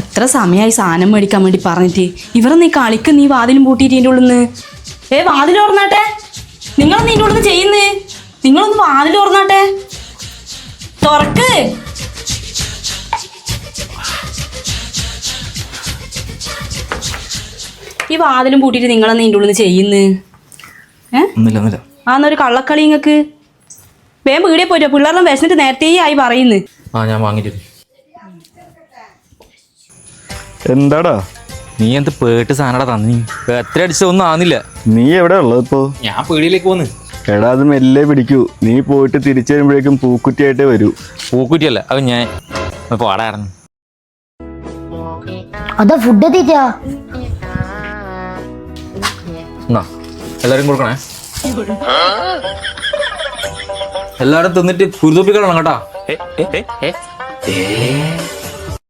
എത്ര സമയമായി സാധനം മേടിക്കാൻ വേണ്ടി പറഞ്ഞിട്ട്? ഇവരെ നീ കളിക്ക് നീ വാതിലും പൂട്ടിയിട്ട് ഇതിന്റെ ഉള്ളിന്ന്. ഏ വാതിൽ ഓർന്നാട്ടെ നിങ്ങളൊന്ന് ഇതിന്റെ ഉള്ളിന്ന് ചെയ്യുന്നേ? നിങ്ങളൊന്ന് വാതിൽ ഓർന്നാട്ടെ തുറക്ക്. ഈ വാതിലും പൂട്ടിയിട്ട് നിങ്ങളൊന്ന് ഇതിന്റെ ഉള്ളിൽ ചെയ്യുന്നു? ആന്നൊരു കള്ളക്കളി നിങ്ങൾക്ക് വേഗം വീടിയെ പോയിട്ടോ. പിള്ളേരെല്ലാം വിശന്നിട്ട് നേരത്തെ ആയി പറയുന്നു. ആ ഞാൻ വാങ്ങിട്ട് എന്താടാ? നീ എന്ത് പേട്ട് സാധനടാ തന്നി? എത്ര അടിച്ചത് ഒന്നും ആവുന്നില്ല. നീ എവിടെ ഉള്ളത് ഇപ്പോ? ഞാൻ പീടിയിലേക്ക് പോന്ന്. എടാ അത് മെല്ലെ പിടിക്കൂ. നീ പോയിട്ട് തിരിച്ചു വരുമ്പോഴേക്കും പൂക്കുറ്റിയായിട്ടേ വരൂ. പൂക്കുറ്റിയല്ല അത് ഞാൻ പാടായിരുന്നു. അതാ ഫുഡ് എത്തിച്ചാ എല്ലാരും കൊടുക്കണേ? എല്ലാരും തിന്നിട്ട് കുരുതൊപ്പിക്കണം കേട്ടാ.